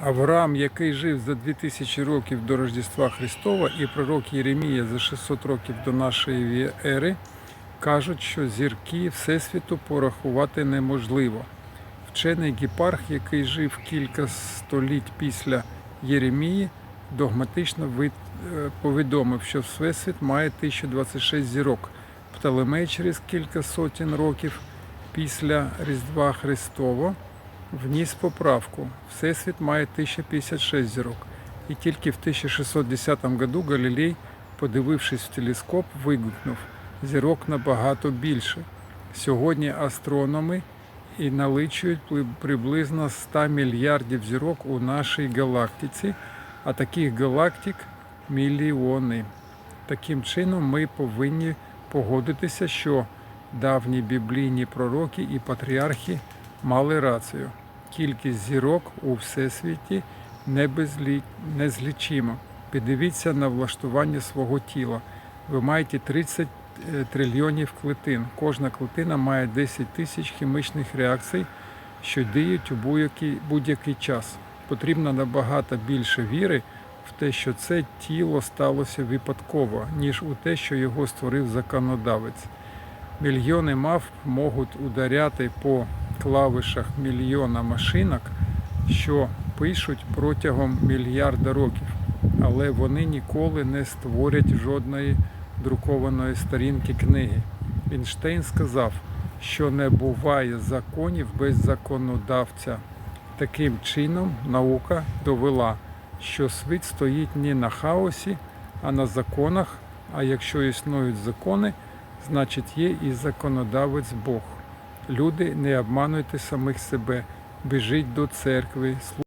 Авраам, який жив за 2000 років до Рождества Христова, і пророк Єремія за 600 років до нашої ери, кажуть, що зірки Всесвіту порахувати неможливо. Вчений Гіпарх, який жив кілька століть після Єремії, догматично е, повідомив, що Всесвіт має 1026 зірок. Птолемей через кілька сотень років після Різдва Христова вніс поправку. Всесвіт має 1056 зірок. І тільки в 1610 году Галілей, подивившись в телескоп, вигукнув зірок набагато більше. Сьогодні астрономи і наличують приблизно 100 мільярдів зірок у нашій галактиці, а таких галактик мільйони. Таким чином, ми повинні погодитися, що давні біблійні пророки і патріархи мали рацію. Кількість зірок у всесвіті не безлі... незлічима. Піддивіться на влаштування свого тіла. Ви маєте 30 е, трильйонів клетин. Кожна клетина має 10 тисяч хімічних реакцій, що діють у будь-який, будь-який час. Потрібно набагато більше віри в те, що це тіло сталося випадково, ніж у те, що його створив законодавець. Мільйони мав можуть ударяти по клавишах мільйона машинок, що пишуть протягом мільярда років, але вони ніколи не створять жодної друкованої сторінки книги. Ейнштейн сказав, що не буває законів без законодавця. Таким чином наука довела, що світ стоїть не на хаосі, а на законах. А якщо існують закони, значить є і законодавець Бог. Люди, не обмануйте самих себе, біжіть до церкви,